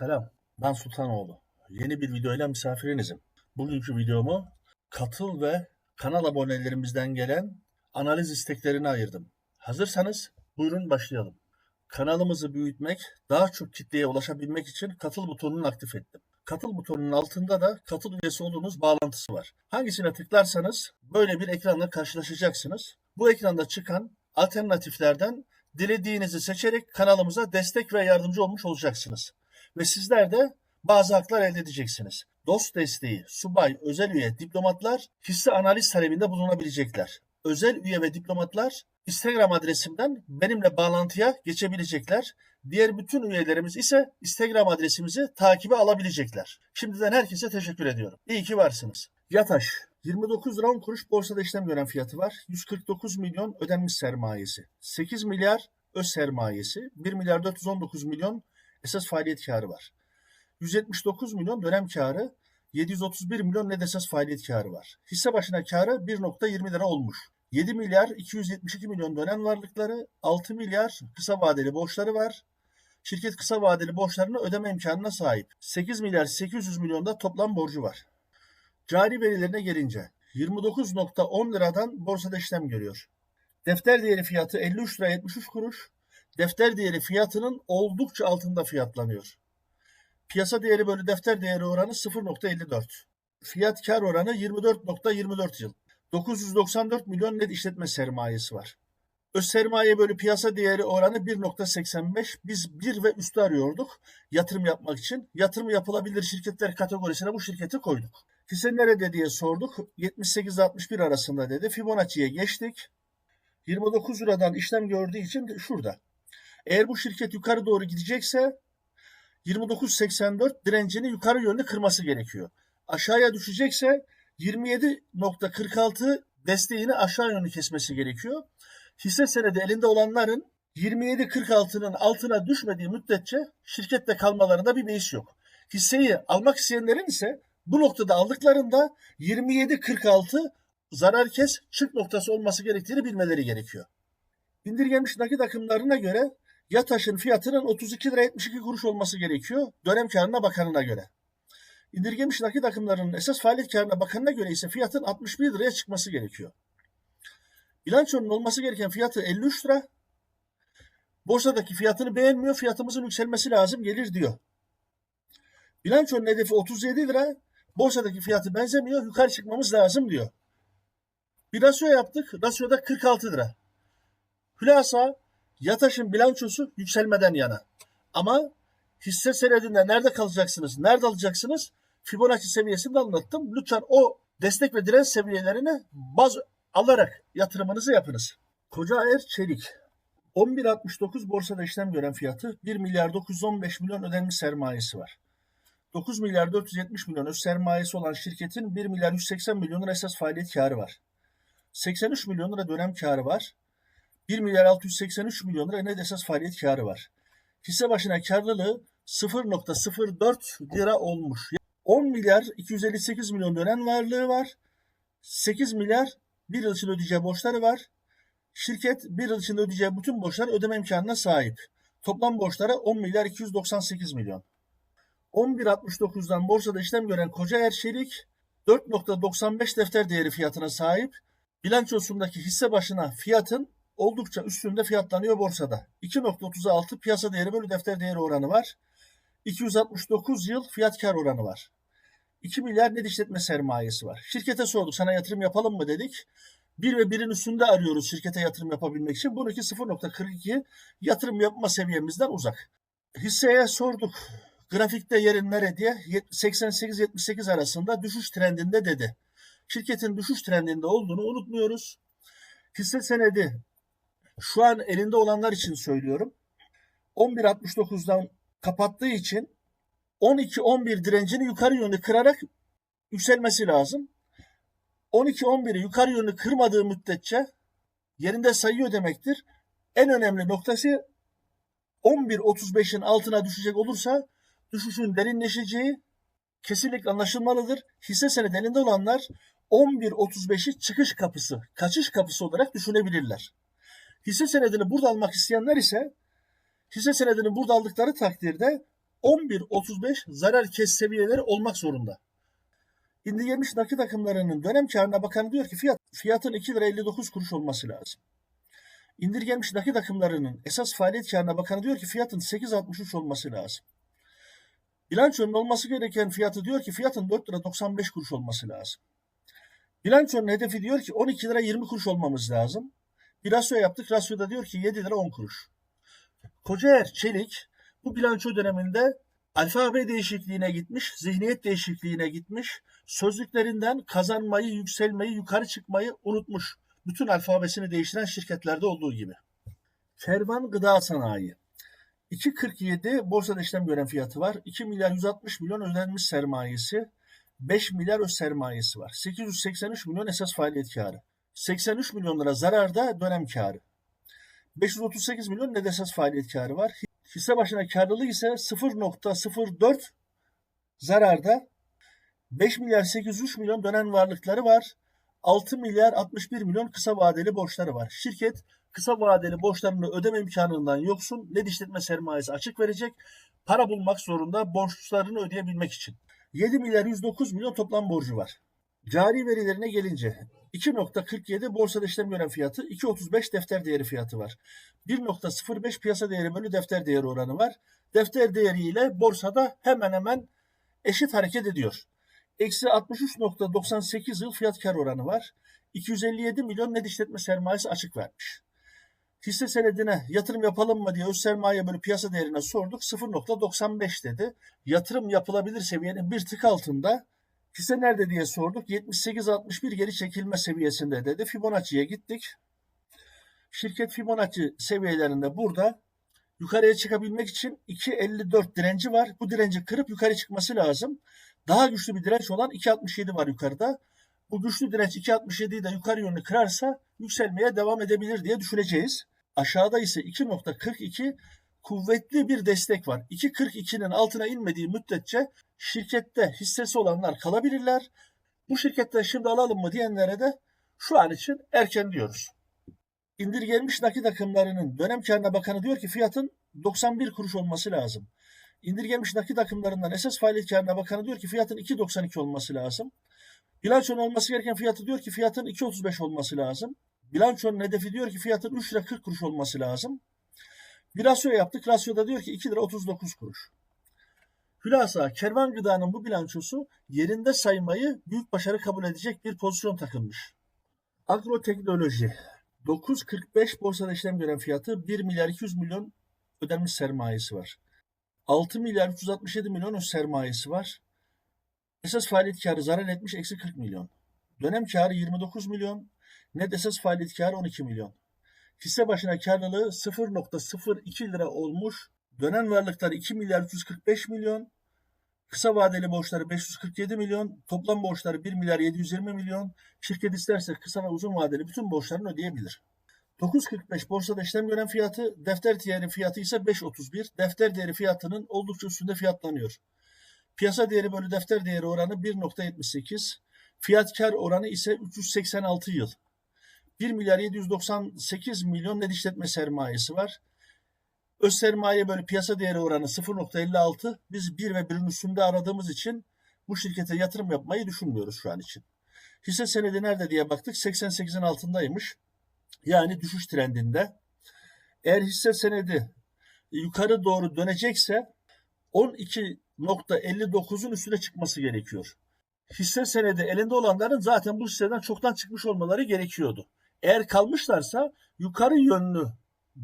Selam, ben Sultanoğlu. Yeni bir videoyla misafirinizim. Bugünkü videomu katıl ve kanal abonelerimizden gelen analiz isteklerine ayırdım. Hazırsanız buyurun başlayalım. Kanalımızı büyütmek, daha çok kitleye ulaşabilmek için katıl butonunu aktif ettim. Katıl butonunun altında da katıl üyesi olduğunuz bağlantısı var. Hangisine tıklarsanız böyle bir ekranla karşılaşacaksınız. Bu ekranda çıkan alternatiflerden dilediğinizi seçerek kanalımıza destek ve yardımcı olmuş olacaksınız. Ve sizler de bazı haklar elde edeceksiniz. Dost desteği, subay, özel üye, diplomatlar hisse analiz talebinde bulunabilecekler. Özel üye ve diplomatlar Instagram adresimden benimle bağlantıya geçebilecekler. Diğer bütün üyelerimiz ise Instagram adresimizi takibe alabilecekler. Şimdiden herkese teşekkür ediyorum. İyi ki varsınız. Yataş 29 lira 10 kuruş borsada işlem gören fiyatı var. 149 milyon ödenmiş sermayesi. 8 milyar öz sermayesi. 1 milyar 419 milyon esas faaliyet karı var. 179 milyon dönem karı, 731 milyon net esas faaliyet karı var. Hisse başına karı 1.20 lira olmuş. 7 milyar 272 milyon dönem varlıkları, 6 milyar kısa vadeli borçları var. Şirket kısa vadeli borçlarını ödeme imkanına sahip. 8 milyar 800 milyon da toplam borcu var. Cari verilerine gelince 29.10 liradan borsada işlem görüyor. Defter değeri fiyatı 53 lira 73 kuruş. Defter değeri fiyatının oldukça altında fiyatlanıyor. Piyasa değeri bölü defter değeri oranı 0.54. Fiyat kar oranı 24.24 yıl. 994 milyon net işletme sermayesi var. Öz sermaye bölü piyasa değeri oranı 1.85. Biz 1 ve üstü arıyorduk yatırım yapmak için. Yatırım yapılabilir şirketler kategorisine bu şirketi koyduk. Hisse nerede diye sorduk. 78-61 arasında dedi. Fibonacci'ye geçtik. 29 liradan işlem gördüğü için şurada. Eğer bu şirket yukarı doğru gidecekse 29.84 direncini yukarı yönlü kırması gerekiyor. Aşağıya düşecekse 27.46 desteğini aşağı yönlü kesmesi gerekiyor. Hisse senedi elinde olanların 27.46'nın altına düşmediği müddetçe şirkette kalmalarında bir beis yok. Hisseyi almak isteyenlerin ise bu noktada aldıklarında 27.46 zarar kes çık noktası olması gerektiğini bilmeleri gerekiyor. İndirgenmiş nakit akımlarına göre Yataş'ın fiyatının 32 lira 72 kuruş olması gerekiyor dönem karına bakanına göre. İndirgemiş nakit akımlarının esas faaliyet karına bakanına göre ise fiyatın 61 liraya çıkması gerekiyor. Bilançonun olması gereken fiyatı 53 lira. Borsadaki fiyatını beğenmiyor, fiyatımızın yükselmesi lazım gelir diyor. Bilançonun hedefi 37 lira. Borsadaki fiyatı benzemiyor, yukarı çıkmamız lazım diyor. Bir rasyo yaptık. Rasyoda 46 lira. Hülasa Yataş'ın bilançosu yükselmeden yana. Ama hisse senedinde nerede kalacaksınız, nerede alacaksınız? Fibonacci seviyesinde anlattım. Lütfen o destek ve direnç seviyelerini baz alarak yatırımınızı yapınız. Koca Er Çelik 11.69 borsada işlem gören fiyatı 1 milyar 915 milyon ödenmiş sermayesi var. 9 milyar 470 milyon öz sermayesi olan şirketin 1 milyar 180 milyonun esas faaliyet karı var. 83 milyon lira dönem karı var. 1 milyar 683 milyon lira net esas faaliyet karı var. Hisse başına karlılığı 0.04 lira olmuş. 10 milyar 258 milyon dönem varlığı var. 8 milyar bir yıl için ödeyeceği borçları var. Şirket bir yıl içinde ödeyeceği bütün borçları ödeme imkanına sahip. Toplam borçları 10 milyar 298 milyon. 11.69'dan borsada işlem gören Koca Er Çelik 4.95 defter değeri fiyatına sahip. Bilançosundaki hisse başına fiyatın oldukça üstünde fiyatlanıyor borsada. 2.36 piyasa değeri bölü defter değeri oranı var. 269 yıl fiyat kar oranı var. 2 milyar net işletme sermayesi var. Şirkete sorduk sana yatırım yapalım mı dedik. 1 ve 1'in üstünde arıyoruz şirkete yatırım yapabilmek için. Bununki 0.42 yatırım yapma seviyemizden uzak. Hisseye sorduk. Grafikte yerin nere diye 88-78 arasında düşüş trendinde dedi. Şirketin düşüş trendinde olduğunu unutmuyoruz. Hisse senedi şu an elinde olanlar için söylüyorum. 11.69'dan kapattığı için 12-11 direncini yukarı yönlü kırarak yükselmesi lazım. 12-11'i yukarı yönlü kırmadığı müddetçe yerinde sayıyor demektir. En önemli noktası 11.35'in altına düşecek olursa düşüşün derinleşeceği kesinlikle anlaşılmalıdır. Hisse senedi elinde olanlar 11.35'i çıkış kapısı, kaçış kapısı olarak düşünebilirler. Hisse senedini burada almak isteyenler ise hisse senedini burada aldıkları takdirde 11.35 zarar kes seviyeleri olmak zorunda. İndirgenmiş nakit akımlarının dönem karına bakan diyor ki fiyat, fiyatın 2 lira 59 kuruş olması lazım. İndirgenmiş nakit akımlarının esas faaliyet karına bakan diyor ki fiyatın 8.63 olması lazım. Bilançonun olması gereken fiyatı diyor ki fiyatın 4 lira 95 kuruş olması lazım. Bilançonun hedefi diyor ki 12 lira 20 kuruş olmamız lazım. Bir rasyo yaptık. Rasyoda diyor ki 7 lira 10 kuruş. Kocaer Çelik bu bilanço döneminde alfabe değişikliğine gitmiş, zihniyet değişikliğine gitmiş, sözlüklerinden kazanmayı, yükselmeyi, yukarı çıkmayı unutmuş. Bütün alfabesini değiştiren şirketlerde olduğu gibi. Kervan Gıda Sanayi 2.47 borsada işlem gören fiyatı var. 2 milyar 160 milyon ödenmiş sermayesi. 5 milyar öz sermayesi var. 883 milyon esas faaliyet karı. 83 milyon lira zararda dönem karı. 538 milyon net esas faaliyet karı var. Hisse başına karlılığı ise 0.04 zararda. 5 milyar 803 milyon dönem varlıkları var. 6 milyar 61 milyon kısa vadeli borçları var. Şirket kısa vadeli borçlarını ödeme imkanından yoksun net işletme sermayesi açık verecek. Para bulmak zorunda borçlarını ödeyebilmek için. 7 milyar 109 milyon toplam borcu var. Cari verilerine gelince 2.47 borsada işlem gören fiyatı, 2.35 defter değeri fiyatı var. 1.05 piyasa değeri bölü defter değeri oranı var. Defter değeriyle borsada hemen hemen eşit hareket ediyor. Eksi 63.98 yıl fiyat kar oranı var. 257 milyon net işletme sermayesi açık vermiş. Hisse senedine yatırım yapalım mı diye öz sermaye bölü piyasa değerine sorduk. 0.95 dedi. Yatırım yapılabilir seviyenin bir tık altında. Hisse nerede diye sorduk. 78-61 geri çekilme seviyesinde dedi. Fibonacci'ye gittik. Şirket Fibonacci seviyelerinde burada yukarıya çıkabilmek için 2.54 direnci var. Bu direnci kırıp yukarı çıkması lazım. Daha güçlü bir direnç olan 2.67 var yukarıda. Bu güçlü direnç 2.67'yi de yukarı yönlü kırarsa yükselmeye devam edebilir diye düşüneceğiz. Aşağıda ise 2.42 kuvvetli bir destek var. 2.42'nin altına inmediği müddetçe şirkette hissesi olanlar kalabilirler. Bu şirketten şimdi alalım mı diyenlere de şu an için erken diyoruz. İndirgenmiş nakit akımlarının dönem karına bakanı diyor ki fiyatın 91 kuruş olması lazım. İndirgenmiş nakit akımlarından esas faaliyet karına bakanı diyor ki fiyatın 2.92 olması lazım. Bilançonun olması gereken fiyatı diyor ki fiyatın 2.35 olması lazım. Bilançonun hedefi diyor ki fiyatın 3 lira 40 kuruş olması lazım. Bir rasyo yaptık. Rasyoda diyor ki 2 lira 39 kuruş. Hülasa kervan gıdanın bu bilançosu yerinde saymayı büyük başarı kabul edecek bir pozisyon takılmış. Agroteknoloji 9.45 borsada işlem gören fiyatı 1 milyar 200 milyon ödenmiş sermayesi var. 6 milyar 367 milyon sermayesi var. Esas faaliyet karı zarar etmiş eksi 40 milyon. Dönem karı 29 milyon. Net esas faaliyet karı 12 milyon. Hisse başına karlılığı 0.02 lira olmuş. Dönem varlıkları 2 milyar 345 milyon. Kısa vadeli borçları 547 milyon. Toplam borçları 1 milyar 720 milyon. Şirket isterse kısa ve uzun vadeli bütün borçlarını ödeyebilir. 9.45 borsada işlem gören fiyatı, defter değeri fiyatı ise 5.31. Defter değeri fiyatının oldukça üstünde fiyatlanıyor. Piyasa değeri bölü defter değeri oranı 1.78. Fiyat kar oranı ise 386 yıl. 1 milyar 798 milyon net işletme sermayesi var. Öz sermaye bölü piyasa değeri oranı 0.56. Biz 1 ve 1'in üstünde aradığımız için bu şirkete yatırım yapmayı düşünmüyoruz şu an için. Hisse senedi nerede diye baktık. 88'in altındaymış. Yani düşüş trendinde. Eğer hisse senedi yukarı doğru dönecekse 12.59'un üstüne çıkması gerekiyor. Hisse senedi elinde olanların zaten bu hisseden çoktan çıkmış olmaları gerekiyordu. Eğer kalmışlarsa yukarı yönlü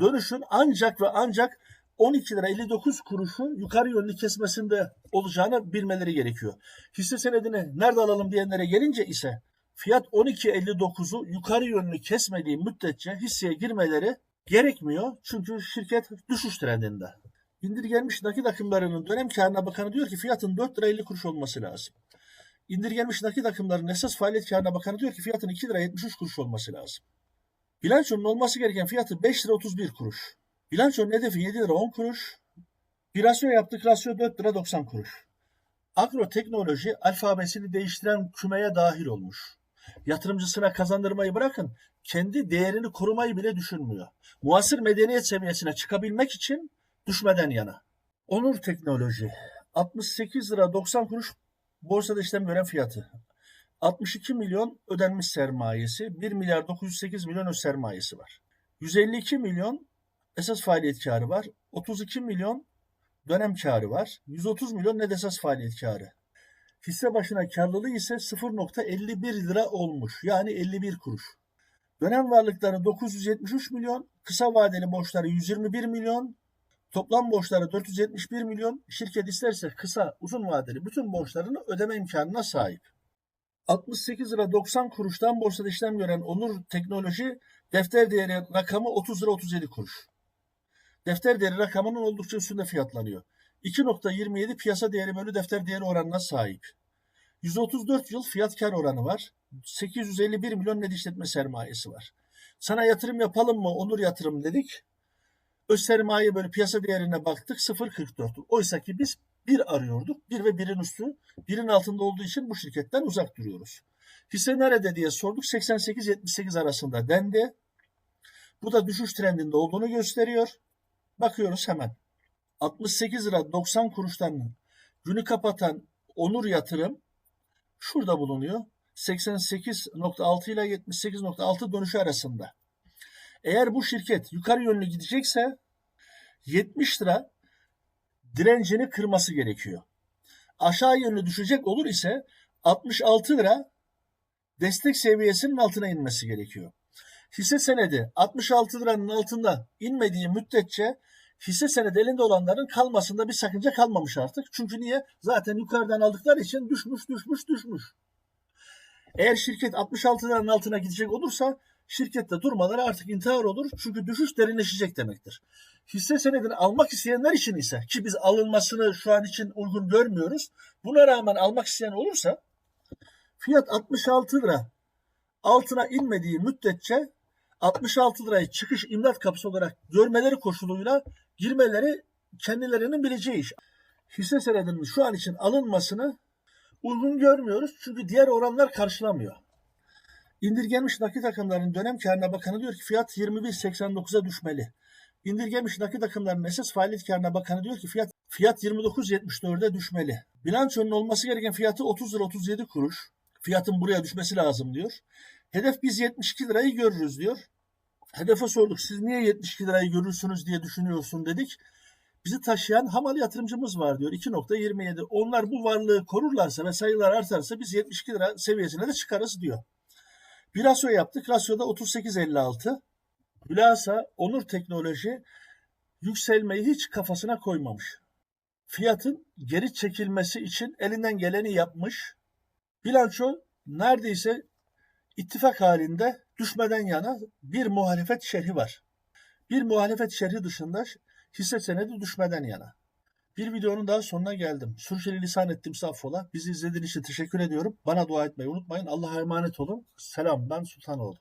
dönüşün ancak ve ancak 12 lira 59 kuruşu yukarı yönlü kesmesinde olacağını bilmeleri gerekiyor. Hisse senedini nerede alalım diyenlere gelince ise fiyat 12.59'u yukarı yönlü kesmediği müddetçe hisseye girmeleri gerekmiyor. Çünkü şirket düşüş trendinde. İndirgenmiş nakit akımlarının dönem karına bakanı diyor ki fiyatın 4 lira 50 kuruş olması lazım. İndirgenmiş nakit akımlarının esas faaliyet karına bakanı diyor ki fiyatın 2 lira 73 kuruş olması lazım. Bilançonun olması gereken fiyatı 5 lira 31 kuruş. Bilançonun hedefi 7 lira 10 kuruş. Bir rasyo yaptık. Rasyo 4 lira 90 kuruş. Agroteknoloji alfabesini değiştiren kümeye dahil olmuş. Yatırımcısına kazandırmayı bırakın, kendi değerini korumayı bile düşünmüyor. Muasır medeniyet seviyesine çıkabilmek için düşmeden yana. Onur Teknoloji 68 lira 90 kuruş borsada işlem gören fiyatı. 62 milyon ödenmiş sermayesi, 1 milyar 908 milyon öz sermayesi var. 152 milyon esas faaliyet karı var. 32 milyon dönem karı var. 130 milyon net esas faaliyet karı. Hisse başına karlılığı ise 0.51 lira olmuş. Yani 51 kuruş. Dönem varlıkları 973 milyon, kısa vadeli borçları 121 milyon, toplam borçları 471 milyon. Şirket isterse kısa, uzun vadeli bütün borçlarını ödeme imkanına sahip. 68 lira 90 kuruştan borsada işlem gören Onur Teknoloji defter değeri rakamı 30 lira 37 kuruş. Defter değeri rakamının oldukça üstünde fiyatlanıyor. 2.27 piyasa değeri bölü defter değeri oranına sahip. 134 yıl fiyat kar oranı var. 851 milyon net işletme sermayesi var. Sana yatırım yapalım mı? Onur yatırım dedik. Öz sermaye böyle piyasa değerine baktık 0.44. Oysa ki biz bir arıyorduk. Bir ve birin üstü. Birin altında olduğu için bu şirketten uzak duruyoruz. Hisse nerede diye sorduk. 88-78 arasında dendi. Bu da düşüş trendinde olduğunu gösteriyor. Bakıyoruz hemen. 68 lira 90 kuruştan günü kapatan Onur Yatırım şurada bulunuyor. 88.6 ile 78.6 dönüşü arasında. Eğer bu şirket yukarı yönlü gidecekse 70 lira direncini kırması gerekiyor. Aşağı yönlü düşecek olur ise 66 lira destek seviyesinin altına inmesi gerekiyor. Hisse senedi 66 liranın altında inmediği müddetçe hisse senedi elinde olanların kalmasında bir sakınca kalmamış artık. Çünkü niye? Zaten yukarıdan aldıkları için düşmüş, düşmüş, düşmüş. Eğer şirket 66 liranın altına gidecek olursa şirkette durmaları artık intihar olur. Çünkü düşüş derinleşecek demektir. Hisse senedini almak isteyenler için ise ki biz alınmasını şu an için uygun görmüyoruz. Buna rağmen almak isteyen olursa fiyat 66 lira altına inmediği müddetçe 66 lirayı çıkış imdat kapısı olarak görmeleri koşuluyla girmeleri kendilerinin bileceği iş. Hisse senedinin şu an için alınmasını uygun görmüyoruz çünkü diğer oranlar karşılamıyor. İndirgenmiş nakit akımlarının dönem karına bakanı diyor ki fiyat 21.89'a düşmeli. İndirgenmiş nakit akımlarının esas faaliyet karına bakanı diyor ki fiyat fiyat 29.74'e düşmeli. Bilançonun olması gereken fiyatı 30 lira 37 kuruş. Fiyatın buraya düşmesi lazım diyor. Hedef biz 72 lirayı görürüz diyor. Hedefe sorduk siz niye 72 lirayı görürsünüz diye düşünüyorsun dedik. Bizi taşıyan Hamal yatırımcımız var diyor 2.27. Onlar bu varlığı korurlarsa ve sayılar artarsa biz 72 lira seviyesine de çıkarız diyor. Bir rasyo yaptık. Rasyoda 38.56. Hülasa Onur Teknoloji yükselmeyi hiç kafasına koymamış. Fiyatın geri çekilmesi için elinden geleni yapmış. Bilanço neredeyse ittifak halinde düşmeden yana bir muhalefet şerhi var. Bir muhalefet şerhi dışında hisse senedi düşmeden yana. Bir videonun daha sonuna geldim. Sürçeli lisan ettim affola. Bizi izlediğiniz için teşekkür ediyorum. Bana dua etmeyi unutmayın. Allah'a emanet olun. Selam ben Sultanoğlu.